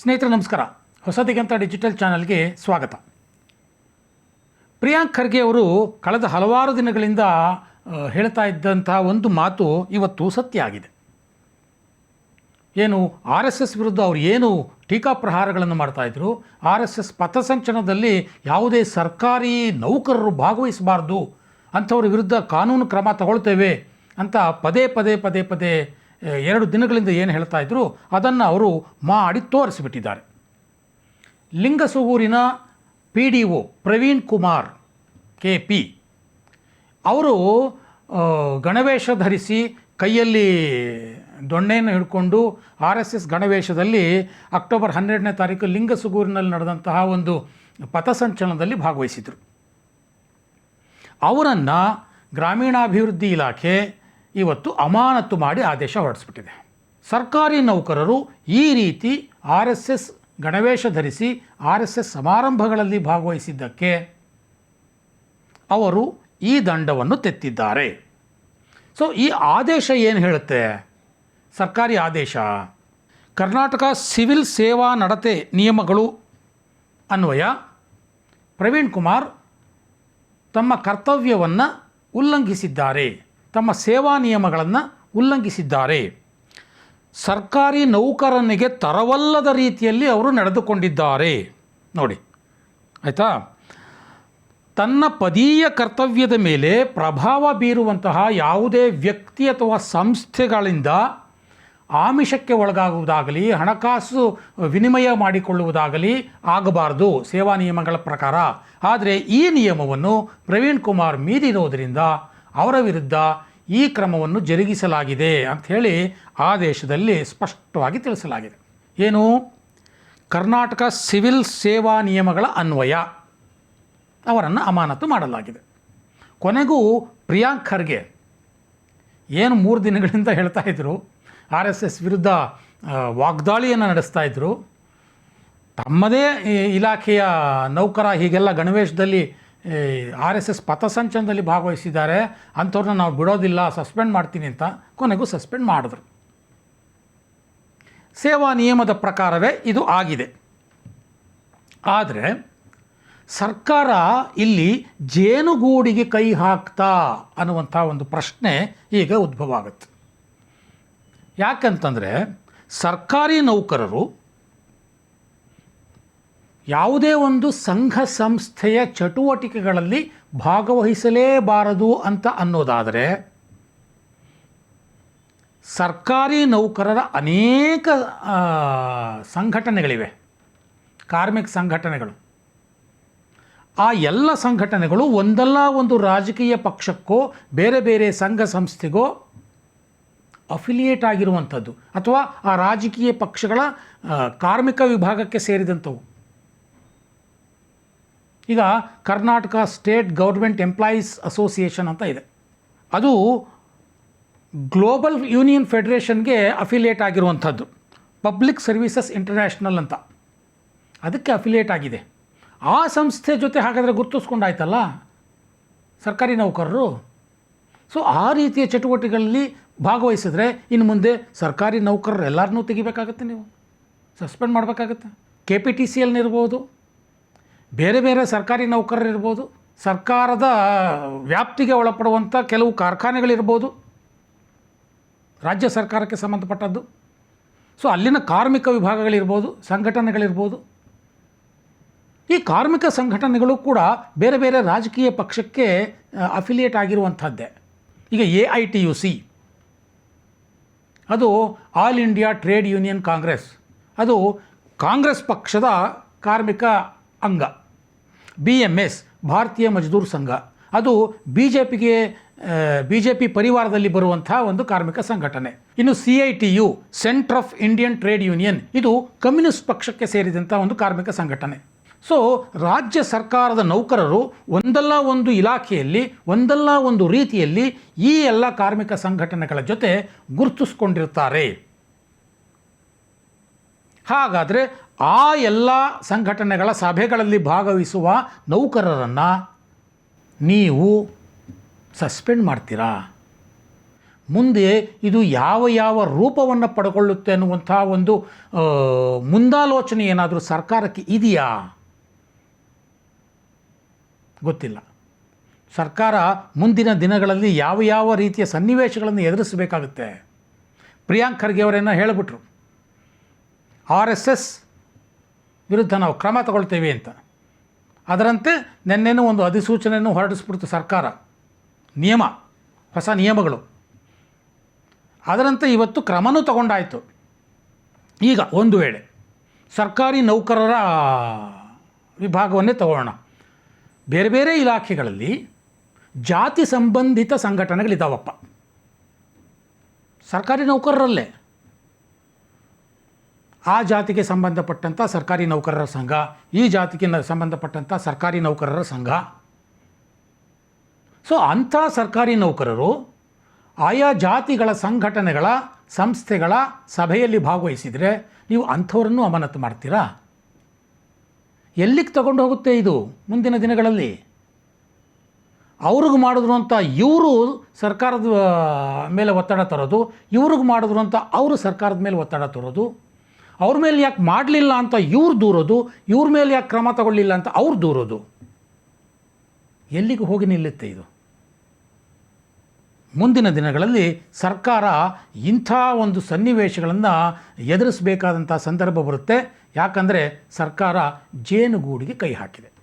ಸ್ನೇಹಿತರೆ, ನಮಸ್ಕಾರ. ಹೊಸದಿಗಂತ ಡಿಜಿಟಲ್ ಚಾನಲ್ಗೆ ಸ್ವಾಗತ. ಪ್ರಿಯಾಂಕ್ ಖರ್ಗೆ ಅವರು ಕಳೆದ ಹಲವಾರು ದಿನಗಳಿಂದ ಹೇಳ್ತಾ ಇದ್ದಂತಹ ಒಂದು ಮಾತು ಇವತ್ತು ಸತ್ಯ ಆಗಿದೆ. ಏನು, ಆರ್ ಎಸ್ ಎಸ್ ವಿರುದ್ಧ ಅವರು ಏನು ಟೀಕಾಪ್ರಹಾರಗಳನ್ನು ಮಾಡ್ತಾಯಿದ್ರು ಆರ್ ಎಸ್ ಎಸ್ ಪಥಸಂಚಲನದಲ್ಲಿ ಯಾವುದೇ ಸರ್ಕಾರಿ ನೌಕರರು ಭಾಗವಹಿಸಬಾರ್ದು, ಅಂಥವ್ರ ವಿರುದ್ಧ ಕಾನೂನು ಕ್ರಮ ತಗೊಳ್ತೇವೆ ಅಂತ ಪದೇ ಪದೇ ಪದೇ ಪದೇ ಎರಡು ದಿನಗಳಿಂದ ಏನು ಹೇಳ್ತಾ ಇದ್ರು, ಅದನ್ನು ಅವರು ಮಾಡಿ ತೋರಿಸಿಬಿಟ್ಟಿದ್ದಾರೆ. ಲಿಂಗಸೂಗೂರಿನ P D O Praveen Kumar, K P, ಅವರು ಗಣವೇಶ ಧರಿಸಿ ಕೈಯಲ್ಲಿ ದೊಣ್ಣೆಯನ್ನು ಹಿಡ್ಕೊಂಡು ಆರ್ ಎಸ್ ಎಸ್ ಗಣವೇಶದಲ್ಲಿ ಅಕ್ಟೋಬರ್ ಹನ್ನೆರಡನೇ ತಾರೀಕು ಲಿಂಗಸುಗೂರಿನಲ್ಲಿ ನಡೆದಂತಹ ಒಂದು ಪಥಸಂಚಲನದಲ್ಲಿ ಭಾಗವಹಿಸಿದರು. ಅವರನ್ನು ಗ್ರಾಮೀಣಾಭಿವೃದ್ಧಿ ಇಲಾಖೆ ಇವತ್ತು ಅಮಾನತು ಮಾಡಿ ಆದೇಶ ಹೊರಡಿಸ್ಬಿಟ್ಟಿದೆ. ಸರ್ಕಾರಿ ನೌಕರರು ಈ ರೀತಿ ಆರ್ ಎಸ್ ಎಸ್ ಗಣವೇಶ ಧರಿಸಿ ಆರ್ ಎಸ್ ಎಸ್ ಸಮಾರಂಭಗಳಲ್ಲಿ ಭಾಗವಹಿಸಿದ್ದಕ್ಕೆ ಅವರು ಈ ದಂಡವನ್ನು ತೆತ್ತಿದ್ದಾರೆ. ಸೊ ಈ ಆದೇಶ ಏನು ಹೇಳುತ್ತೆ? ಸರ್ಕಾರಿ ಆದೇಶ, ಕರ್ನಾಟಕ ಸಿವಿಲ್ ಸೇವಾ ನಡತೆ ನಿಯಮಗಳು ಅನ್ವಯ, ಪ್ರವೀಣ್ ಕುಮಾರ್ ತಮ್ಮ ಕರ್ತವ್ಯವನ್ನು ಉಲ್ಲಂಘಿಸಿದ್ದಾರೆ. ತಮ್ಮ ಸೇವಾ ನಿಯಮಗಳನ್ನು ಉಲ್ಲಂಘಿಸಿದ್ದಾರೆ. ಸರ್ಕಾರಿ ನೌಕರನಿಗೆ ತರವಲ್ಲದ ರೀತಿಯಲ್ಲಿ ಅವರು ನಡೆದುಕೊಂಡಿದ್ದಾರೆ. ನೋಡಿ, ಆಯಿತಾ? ತನ್ನ ಪದೀಯ ಕರ್ತವ್ಯದ ಮೇಲೆ ಪ್ರಭಾವ ಬೀರುವಂತಹ ಯಾವುದೇ ವ್ಯಕ್ತಿ ಅಥವಾ ಸಂಸ್ಥೆಗಳಿಂದ ಆಮಿಷಕ್ಕೆ ಒಳಗಾಗುವುದಾಗಲಿ, ಹಣಕಾಸು ವಿನಿಮಯ ಮಾಡಿಕೊಳ್ಳುವುದಾಗಲಿ ಆಗಬಾರದು ಸೇವಾ ನಿಯಮಗಳ ಪ್ರಕಾರ. ಆದರೆ ಈ ನಿಯಮವನ್ನು ಪ್ರವೀಣ್ ಕುಮಾರ್ ಮೀರಿರೋದರಿಂದ ಅವರ ವಿರುದ್ಧ ಈ ಕ್ರಮವನ್ನು ಜರುಗಿಸಲಾಗಿದೆ ಅಂಥೇಳಿ ಆದೇಶದಲ್ಲಿ ಸ್ಪಷ್ಟವಾಗಿ ತಿಳಿಸಲಾಗಿದೆ. ಏನು? ಕರ್ನಾಟಕ ಸಿವಿಲ್ ಸೇವಾ ನಿಯಮಗಳ ಅನ್ವಯ. ಅವರನ್ನು ಅಮಾನತು ಮಾಡಲಾಗಿದೆ. ಕೊನೆಗೂ ಪ್ರಿಯಾಂಕ್ ಖರ್ಗೆ ಏನು ಮೂರು ದಿನಗಳಿಂದ ಹೇಳ್ತಾ ಇದ್ದರು ಆರ್ ಎಸ್ ಎಸ್ ವಿರುದ್ಧ ವಾಗ್ದಾಳಿಯನ್ನು ನಡೆಸ್ತಾ ಇದ್ದರು ತಮ್ಮದೇ ಇಲಾಖೆಯ ನೌಕರ ಹೀಗೆಲ್ಲ ಗಣವೇಶದಲ್ಲಿ ಆರ್ ಎಸ್ ಎಸ್ ಪಥಸಂಚಲನದಲ್ಲಿ ಭಾಗವಹಿಸಿದ್ದಾರೆ. ಅಂಥವ್ರನ್ನ ನಾವು ಬಿಡೋದಿಲ್ಲ, ಸಸ್ಪೆಂಡ್ ಮಾಡ್ತೀನಿ ಅಂತ ಕೊನೆಗೂ ಸಸ್ಪೆಂಡ್ ಮಾಡಿದ್ರು. ಸೇವಾ ನಿಯಮದ ಪ್ರಕಾರವೇ ಇದು ಆಗಿದೆ. ಆದರೆ ಸರ್ಕಾರ ಇಲ್ಲಿ ಜೇನುಗೂಡಿಗೆ ಕೈ ಹಾಕ್ತಾ ಅನ್ನುವಂಥ ಒಂದು ಪ್ರಶ್ನೆ ಈಗ ಉದ್ಭವ ಆಗುತ್ತೆ. ಯಾಕಂತಂದರೆ ಸರ್ಕಾರಿ ನೌಕರರು ಯಾವುದೇ ಒಂದು ಸಂಘ ಸಂಸ್ಥೆಯ ಚಟುವಟಿಕೆಗಳಲ್ಲಿ ಭಾಗವಹಿಸಲೇಬಾರದು ಅಂತ ಅನ್ನೋದಾದರೆ, ಸರ್ಕಾರಿ ನೌಕರರ ಅನೇಕ ಸಂಘಟನೆಗಳಿವೆ, ಕಾರ್ಮಿಕ ಸಂಘಟನೆಗಳು. ಆ ಎಲ್ಲ ಸಂಘಟನೆಗಳು ಒಂದಲ್ಲ ಒಂದು ರಾಜಕೀಯ ಪಕ್ಷಕ್ಕೋ, ಬೇರೆ ಬೇರೆ ಸಂಘ ಸಂಸ್ಥೆಗೋ ಅಫಿಲಿಯೇಟ್ ಆಗಿರುವಂಥದ್ದು. ಅಥವಾ ಆ ರಾಜಕೀಯ ಪಕ್ಷಗಳ ಕಾರ್ಮಿಕ ವಿಭಾಗಕ್ಕೆ ಸೇರಿದಂಥವು. ಈಗ Karnataka state government employees association ಅಂತ ಇದೆ. ಅದು ಗ್ಲೋಬಲ್ ಯೂನಿಯನ್ ಫೆಡರೇಷನ್ಗೆ ಅಫಿಲಿಯೇಟ್ ಆಗಿರುವಂಥದ್ದು. ಪಬ್ಲಿಕ್ ಸರ್ವೀಸಸ್ ಇಂಟರ್ನ್ಯಾಷನಲ್ ಅಂತ. ಅದಕ್ಕೆ ಅಫಿಲಿಯೇಟ್ ಆಗಿದೆ. ಆ ಸಂಸ್ಥೆ ಜೊತೆ ಹಾಗಾದರೆ ಗುರುತಿಸ್ಕೊಂಡಾಯ್ತಲ್ಲ? ಸರ್ಕಾರಿ ನೌಕರರು? ಸೊ, ಆ ರೀತಿಯ ಚಟುವಟಿಕೆಗಳಲ್ಲಿ ಭಾಗವಹಿಸಿದ್ರೆ ಇನ್ನು ಮುಂದೆ ಸರ್ಕಾರಿ ನೌಕರರು ಎಲ್ಲರನ್ನೂ ತೆಗಿಬೇಕಾಗತ್ತೆ ನೀವು. ಸಸ್ಪೆಂಡ್ ಮಾಡಬೇಕಾಗತ್ತೆ. ಕೆ ಪಿ ಟಿ ಸಿ ಎಲ್ನಿರ್ಬೋದು ಬೇರೆ ಬೇರೆ ಸರ್ಕಾರಿ ನೌಕರರಿರ್ಬೋದು, ಸರ್ಕಾರದ ವ್ಯಾಪ್ತಿಗೆ ಒಳಪಡುವಂಥ ಕೆಲವು ಕಾರ್ಖಾನೆಗಳಿರ್ಬೋದು, ರಾಜ್ಯ ಸರ್ಕಾರಕ್ಕೆ ಸಂಬಂಧಪಟ್ಟದ್ದು. ಸೊ ಅಲ್ಲಿನ ಕಾರ್ಮಿಕ ವಿಭಾಗಗಳಿರ್ಬೋದು, ಸಂಘಟನೆಗಳಿರ್ಬೋದು. ಈ ಕಾರ್ಮಿಕ ಸಂಘಟನೆಗಳು ಕೂಡ ಬೇರೆ ಬೇರೆ ರಾಜಕೀಯ ಪಕ್ಷಕ್ಕೆ ಅಫಿಲಿಯೇಟ್ ಆಗಿರುವಂಥದ್ದೇ. ಈಗ A I T U C, ಅದು all India trade union Congress, ಅದು ಕಾಂಗ್ರೆಸ್ ಪಕ್ಷದ ಕಾರ್ಮಿಕ ಅಂಗ. ಬಿ ಎಂ ಎಸ್ ಭಾರತೀಯ ಮಜ್ದೂರ್ ಸಂಘ. ಅದು ಬಿ ಜೆ ಪಿಗೆ ಬಿ ಜೆ ಪಿ ಪರಿವಾರದಲ್ಲಿ ಬರುವಂಥ ಒಂದು ಕಾರ್ಮಿಕ ಸಂಘಟನೆ. ಇನ್ನು C I T U centre of Indian trade union ಇದು ಕಮ್ಯುನಿಸ್ಟ್ ಪಕ್ಷಕ್ಕೆ ಸೇರಿದಂಥ ಒಂದು ಕಾರ್ಮಿಕ ಸಂಘಟನೆ. ಸೊ ರಾಜ್ಯ ಸರ್ಕಾರದ ನೌಕರರು ಒಂದಲ್ಲ ಒಂದು ಇಲಾಖೆಯಲ್ಲಿ, ಒಂದಲ್ಲ ಒಂದು ರೀತಿಯಲ್ಲಿ ಈ ಎಲ್ಲ ಕಾರ್ಮಿಕ ಸಂಘಟನೆಗಳ ಜೊತೆ ಗುರುತಿಸ್ಕೊಂಡಿರ್ತಾರೆ ಹಾಗಾದರೆ ಆ ಎಲ್ಲ ಸಂಘಟನೆಗಳ ಸಭೆಗಳಲ್ಲಿ ಭಾಗವಹಿಸುವ ನೌಕರರನ್ನು ನೀವು ಸಸ್ಪೆಂಡ್ ಮಾಡ್ತೀರಾ? ಮುಂದೆ ಇದು ಯಾವ ಯಾವ ರೂಪವನ್ನು ಪಡ್ಕೊಳ್ಳುತ್ತೆ ಅನ್ನುವಂಥ ಒಂದು ಮುಂದಾಲೋಚನೆ ಏನಾದರೂ ಸರ್ಕಾರಕ್ಕೆ ಇದೆಯಾ? ಗೊತ್ತಿಲ್ಲ. ಸರ್ಕಾರ ಮುಂದಿನ ದಿನಗಳಲ್ಲಿ ಯಾವ ಯಾವ ರೀತಿಯ ಸನ್ನಿವೇಶಗಳನ್ನು ಎದುರಿಸಬೇಕಾಗುತ್ತೆ? ಪ್ರಿಯಾಂಕ್ ಖರ್ಗೆ ಅವರೇನೋ ಹೇಳಿಬಿಟ್ರು. ಆರ್ ಎಸ್ ಎಸ್ ವಿರುದ್ಧ ನಾವು ಕ್ರಮ ತಗೊಳ್ತೇವೆ ಅಂತ. ಅದರಂತೆ ನಿನ್ನೆನೂ ಒಂದು ಅಧಿಸೂಚನೆಯನ್ನು ಹೊರಡಿಸ್ಬಿಡ್ತು ಸರ್ಕಾರ. ನಿಯಮ, ಹೊಸ ನಿಯಮಗಳು. ಅದರಂತೆ ಇವತ್ತು ಕ್ರಮನೂ ತಗೊಂಡಾಯಿತು. ಈಗ ಒಂದು ವೇಳೆ ಸರ್ಕಾರಿ ನೌಕರರ ವಿಭಾಗವನ್ನೇ ತಗೊಳ್ಳೋಣ. ಬೇರೆ ಬೇರೆ ಇಲಾಖೆಗಳಲ್ಲಿ ಜಾತಿ ಸಂಬಂಧಿತ ಸಂಘಟನೆಗಳಿದ್ದಾವಪ್ಪ ಸರ್ಕಾರಿ ನೌಕರರಲ್ಲೇ. ಆ ಜಾತಿಗೆ ಸಂಬಂಧಪಟ್ಟಂಥ ಸರ್ಕಾರಿ ನೌಕರರ ಸಂಘ, ಈ ಜಾತಿಗೆ ಸಂಬಂಧಪಟ್ಟಂಥ ಸರ್ಕಾರಿ ನೌಕರರ ಸಂಘ. ಸೊ ಅಂಥ ಸರ್ಕಾರಿ ನೌಕರರು ಆಯಾ ಜಾತಿಗಳ ಸಂಘಟನೆಗಳ ಸಂಸ್ಥೆಗಳ ಸಭೆಯಲ್ಲಿ ಭಾಗವಹಿಸಿದರೆ ನೀವು ಅಂಥವರನ್ನು ಅಮಾನತು ಮಾಡ್ತೀರಾ? ಎಲ್ಲಿಗೆ ತಗೊಂಡು ಹೋಗುತ್ತೆ ಇದು ಮುಂದಿನ ದಿನಗಳಲ್ಲಿ? ಅವ್ರಿಗೆ ಮಾಡಿದ್ರು ಅಂತ ಇವರು ಸರ್ಕಾರದ ಮೇಲೆ ಒತ್ತಡ ತರೋದು, ಇವ್ರಿಗೆ ಮಾಡಿದ್ರು ಅಂತ ಅವರು ಸರ್ಕಾರದ ಮೇಲೆ ಒತ್ತಡ ತರೋದು ಅವ್ರ ಮೇಲೆ ಯಾಕೆ ಮಾಡಲಿಲ್ಲ ಅಂತ ಇವ್ರು ದೂರೋದು, ಇವ್ರ ಮೇಲೆ ಯಾಕೆ ಕ್ರಮ ತಗೊಳ್ಳಿಲ್ಲ ಅಂತ ಅವ್ರು ದೂರೋದು? ಎಲ್ಲಿಗೆ ಹೋಗಿ ನಿಲ್ಲುತ್ತೆ ಇದು? ಮುಂದಿನ ದಿನಗಳಲ್ಲಿ ಸರ್ಕಾರ ಇಂಥ ಒಂದು ಸನ್ನಿವೇಶಗಳನ್ನು ಎದುರಿಸಬೇಕಾದಂಥ ಸಂದರ್ಭ ಬರುತ್ತೆ. ಯಾಕಂದರೆ ಸರ್ಕಾರ ಜೇನುಗೂಡಿಗೆ ಕೈ ಹಾಕಿದೆ.